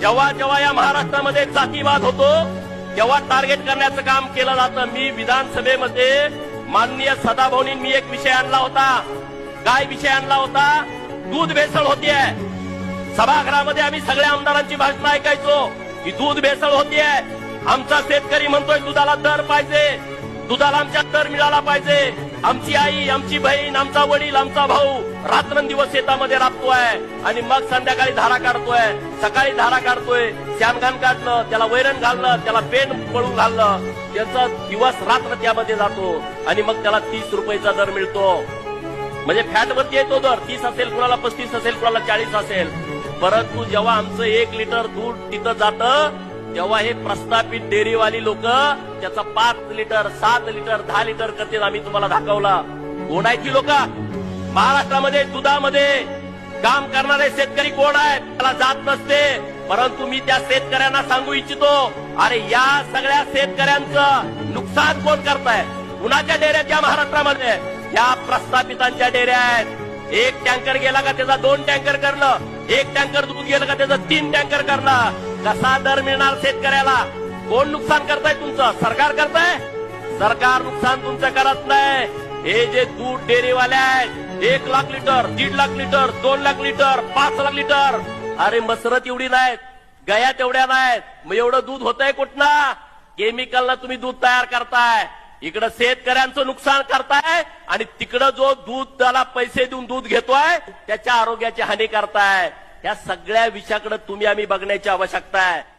जेव्हा जेव्हा या महाराष्ट्रामध्ये जातीवाद होतो तेव्हा टार्गेट करण्याचं काम केलं जातं. मी विधानसभेमध्ये माननीय सदाभाऊनी मी एक विषय आणला होता. काय विषय आणला होता? दूध भेसळ होतीये. सभागृहामध्ये आम्ही सगळ्या आमदारांची भाषण ऐकायचो. की दूध भेसळ होतीये. आमचा शेतकरी म्हणतोय दुधाला दर पाहिजे. दुधाला आमच्या दर मिळाला पाहिजे. आमची आई आमची बहीण आमचा वडील आमचा भाऊ रात्रंदिवस शेतामध्ये राबतोय आणि मग संध्याकाळी धारा काढतोय. सकाळी धारा काढतोय शानगान काढलं त्याला वैरण घालणं त्याला पेन पळून घालणं त्याचा दिवस रात्र त्यामध्ये जातो आणि मग त्याला तीस रुपयाचा दर मिळतो. म्हणजे फॅट वरती येतो दर. तीस असेल कुणाला पस्तीस असेल कुणाला चाळीस असेल. परंतु जेव्हा आमचं एक लिटर दूध तिथं जातं तेव्हा हे प्रस्थापित डेअरीवाली लोक त्याचं पाच लिटर सात लिटर दहा लिटर करतील आम्ही तुम्हाला दाखवला. कोण आहेत ती लोक? महाराष्ट्रामध्ये दुधामध्ये काम करणारे शेतकरी कोण आहेत? त्याला जात नसते परंतु मी त्या शेतकऱ्यांना सांगू इच्छितो. अरे या सगळ्या शेतकऱ्यांचं नुकसान कोण करताय? कुणाच्या डेऱ्यात या महाराष्ट्रामध्ये? या प्रस्थापितांच्या डेऱ्या आहेत. एक टँकर गेला का त्याचा दोन टँकर करलं? एक टँकर दूध गेलं का त्याचं? तीन टँकर करणं कसा दर मिळणार शेतकऱ्याला? कोण नुकसान करताय तुमचं? सरकार करताय? सरकार नुकसान तुमचं करत नाही. हे जे दूध डेअरीवाले आहेत एक लाख लिटर दीड लाख लिटर दोन लाख लिटर पाच लाख लिटर. अरे मसरत एवढी नाहीत. गया तेवढ्या नाहीत. मग एवढं दूध होतंय कुठनं? केमिकलनं तुम्ही दूध तयार करताय. इकडं शेतकऱ्यांचं नुकसान करताय आणि तिकडं जो दूध त्याला पैसे देऊन दूध घेतोय त्याच्या आरोग्याची हानी करताय. या सगळ्या विषयाकडे तुम्ही आम्ही बघण्याची आवश्यकता आहे.